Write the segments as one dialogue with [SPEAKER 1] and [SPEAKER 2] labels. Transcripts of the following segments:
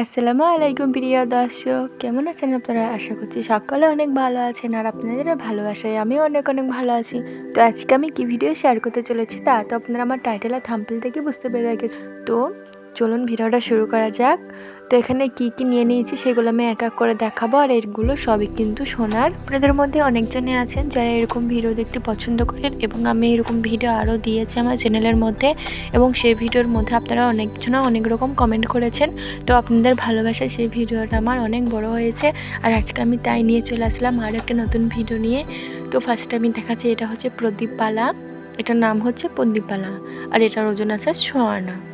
[SPEAKER 1] আসসালামু আলাইকুম প্রিয় দর্শক। কেমন আছেন আপনারা? আশা করছি সকালে অনেক ভালো আছেন আর আপনাদের ভালোবাসায় আমি অনেক অনেক ভালো আছি। তো আজকে আমি কি ভিডিও শেয়ার করতে চলেছি তা তো আপনারা আমার টাইটেল আর থাম্পেল থেকে বুঝতে পেরে গেছে তো চলুন ভিডিওটা শুরু করা যাক। তো এখানে কি কি নিয়ে নিয়েছি সেগুলো আমি এক এক করে দেখাবো। আর এগুলো সবই কিন্তু সোনার। আপনাদের মধ্যে অনেকজনে আছেন যারা এরকম ভিডিও দেখতে পছন্দ করেন এবং আমি এরকম ভিডিও আরও দিয়েছি আমার চ্যানেলের মধ্যে এবং সেই ভিডিওর মধ্যে আপনারা অনেকজনা অনেক রকম কমেন্ট করেছেন। তো আপনাদের ভালোবাসায় সেই ভিডিওটা আমার অনেক বড় হয়েছে। আর আজকে আমি তাই নিয়ে চলে আসলাম আর একটা নতুন ভিডিও নিয়ে। তো ফার্স্টে আমি দেখাচ্ছি, এটা হচ্ছে প্রদীপ পালা এটার নাম হচ্ছে প্রদীপ পালা আর এটার ওজন আছে সোয়ানা।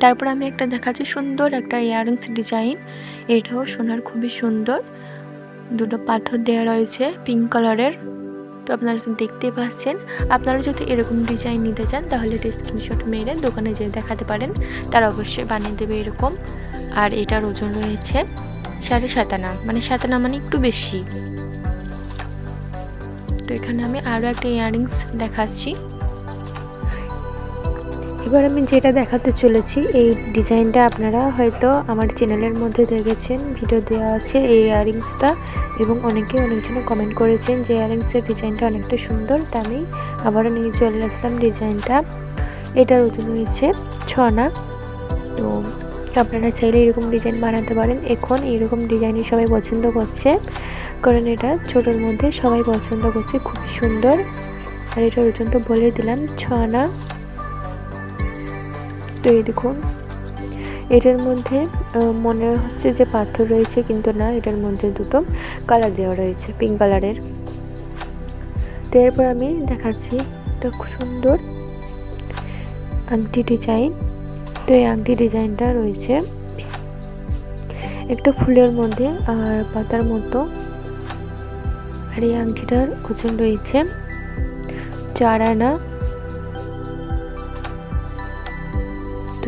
[SPEAKER 1] তারপর আমি একটা দেখাচ্ছি সুন্দর একটা ইয়াররিংস ডিজাইন। এটাও সোনার খুবই সুন্দর। দুটো পাথর দেওয়া রয়েছে পিঙ্ক কালারের। তো আপনারা তো দেখতেই পাচ্ছেন। আপনারা যদি এরকম ডিজাইন নিতে চান, তাহলে এটা স্ক্রিনশট মেরে দোকানে যেয়ে দেখাতে পারেন। তারা অবশ্যই বানিয়ে দেবে এরকম। আর এটার ওজন রয়েছে সাড়ে সাতানা মানে সাতানা মানে একটু বেশি। তো এখানে আমি আরও একটা ইয়াররিংস দেখাচ্ছি। এবার আমি যেটা দেখাতে চলেছি, এই ডিজাইনটা আপনারা হয়তো আমার চ্যানেলের মধ্যে দেখেছেন, ভিডিও দেওয়া আছে এই ইয়াররিংসটা এবং অনেকে অনেকজনে কমেন্ট করেছেন যে ইয়াররিংসের ডিজাইনটা অনেকটা সুন্দর, তা আমি আবারও নিয়ে চলে আসলাম ডিজাইনটা। এটার ওজন হয়েছে ছ না তো আপনারা চাইলে এরকম ডিজাইন বানাতে পারেন। এখন এরকম ডিজাইনই সবাই পছন্দ করছে, কারণ এটা ছোটোর মধ্যে সবাই পছন্দ করছে, খুবই সুন্দর। আর এটার ওজন তো বলে দিলাম, ছ আনা। তো এই দেখুন, এটার মধ্যে মনে হচ্ছে যে পাথর রয়েছে, কিন্তু না, এটার মধ্যে দুটো কালার দেওয়া রয়েছে পিঙ্ক কালারের তো এরপর আমি দেখাচ্ছি একটা খুব সুন্দর আংটি ডিজাইন তো এই আংটি ডিজাইনটা রয়েছে একটা ফুলের মধ্যে আর পাতার মতো। আর এই আংটিটার ওজন রয়েছে চার আনা।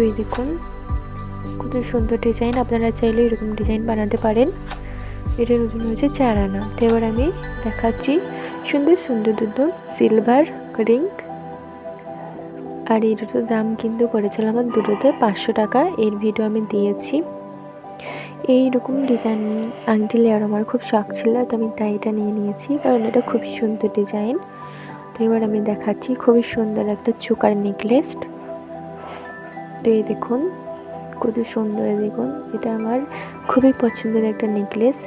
[SPEAKER 1] তুই দেখুন। কত সুন্দর ডিজাইন আপনারা চাইলে এরকম ডিজাইন বানাতে পারেন। এটার ওজন হচ্ছে চার আনা। তো এবার আমি দেখাচ্ছি সুন্দর সুন্দর, দুটো সিলভার রিং আর এই দুটো দাম কিন্তু করেছিল আমার দুটোতে পাঁচশো টাকা। এর ভিডিও আমি দিয়েছি। এইরকম ডিজাইন আংটি লেয়ার আমার খুব শখ ছিল, তো আমি তাই এটা নিয়ে নিয়েছি, কারণ এটা খুব সুন্দর ডিজাইন তো এবার আমি দেখাচ্ছি খুবই সুন্দর একটা চোকার নেকলেস তো এই দেখুন, কত সুন্দর দেখুন। এটা আমার খুবই পছন্দের একটা নেকলেস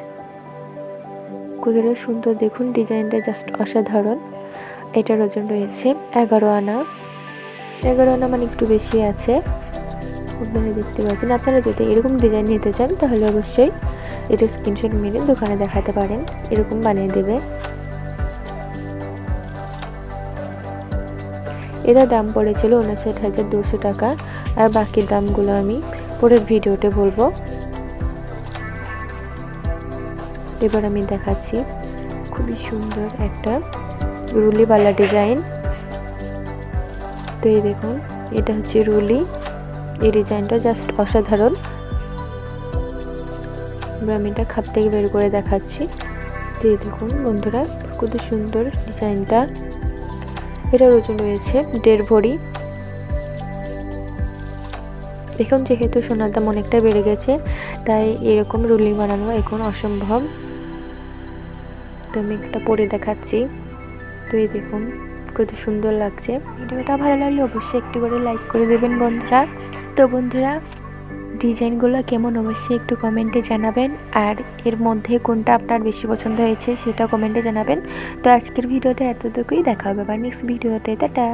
[SPEAKER 1] কতটা সুন্দর দেখুন, ডিজাইনটা জাস্ট অসাধারণ। এটার ওজন রয়েছে এগারো আনা। এগারো আনা মানে একটু বেশি আছে। আপনারা দেখতে পাচ্ছেন, আপনারা যদি এরকম ডিজাইন নিতে চান তাহলে অবশ্যই এটা স্ক্রিনশট মেরে দোকানে দেখাতে পারেন। এরকম বানিয়ে দেবে। এটার দাম পড়েছিল উনষাট হাজার দুশো টাকা, আর বাকি দামগুলো আমি পরের ভিডিওতে বলব। এবার আমি দেখাচ্ছি খুবই সুন্দর একটা রুলিওয়ালা ডিজাইন। তো এই দেখুন, এটা হচ্ছে রুলি। এই ডিজাইনটা জাস্ট অসাধারণ। এবার আমি এটা খাপ থেকে বের করে দেখাচ্ছি। তো এই দেখুন বন্ধুরা কত সুন্দর ডিজাইনটা। এটার ওজন রয়েছে দেড় ভরি। এখন যেহেতু সোনার দাম অনেকটা বেড়ে গেছে, তাই এরকম রুলি বানানো এখন অসম্ভব। তো আমি একটা পরে দেখাচ্ছি। তো এই দেখুন, কত সুন্দর লাগছে। ভিডিওটা ভালো লাগলে অবশ্যই একটি করে লাইক করে দেবেন বন্ধুরা। তো বন্ধুরা ডিজাইনগুলো কেমন অবশ্যই একটু কমেন্টে জানাবেন। আর এর মধ্যে কোনটা আপনার বেশি পছন্দ হয়েছে সেটা কমেন্টে জানাবেন। তো আজকের ভিডিওটা এতটুকুই। দেখা হবে আবার নেক্সট ভিডিওতে। টাটা।